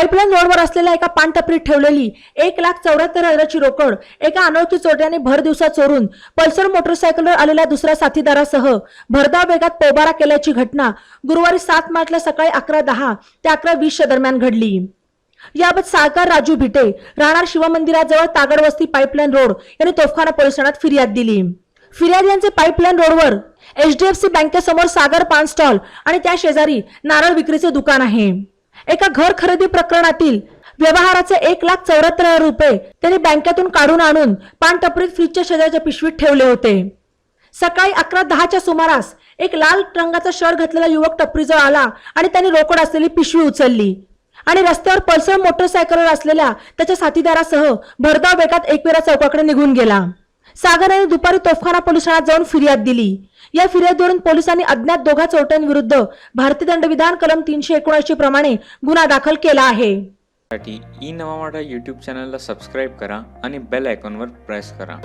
Pipeline रोडवर असलेल्या एका पानटपरीत ठेवलेली एक लाख चौऱ्याहत्तर हजाराची रोकड एका अनोळखी चोरट्याने भर दिवसा चोरून पल्सर मोटरसायकलवर आलेल्या दुसऱ्या साथीदारासह भरधाव वेगात पोबारा केल्याची घटना गुरुवारी सात मार्चला सकाळी अकरा दहा ते अकरा वीसच्या दरम्यान घडली. याबाबत साळकार राजू भिटे राहणार शिवमंदिराजवळ तागडवस्ती पाईपलाईन रोड यांनी तोफखाना पोलीस ठाण्यात फिर्याद दिली. फिर्यादियांचे पाईपलाईन रोडवर एचडीएफसी बँकेसमोर सागर पान स्टॉल आणि त्या शेजारी नारळ विक्रीचे दुकान आहे. एका घर खरेदी प्रकरणातील व्यवहाराचे एक लाख चौऱ्याहत्तर हजार रुपये त्यांनी बँकेतून काढून आणून पानटपरीत फ्रीजच्या शेजारच्या पिशवीत ठेवले होते. सकाळी अकरा दहाच्या सुमारास एक लाल रंगाचा शर्ट घातलेला युवक टपरीजवळ आला आणि त्याने रोकड असलेली पिशवी उचलली. आणि रस्त्यावर पल्सर मोटरसायकलवर असलेल्या त्याच्या साथीदारासह भरधाव वेगात एकवेरा चौकाकडे निघून गेला. सागर यांनी दुपारी तोफखाना पोलीस ठाण्यात जाऊन फिर्याद दिली. या फिर्यादीवरून पोलिसांनी अज्ञात दोघा चोरट्यांविरुद्ध भारतीय दंडविधान कलम तीनशे एकोणऐंशी प्रमाणे गुन्हा दाखल केला आहे. साठी ई नवा मराठा यूट्यूब चॅनलला सबस्क्राईब करा आणि बेल आयकॉनवर प्रेस करा.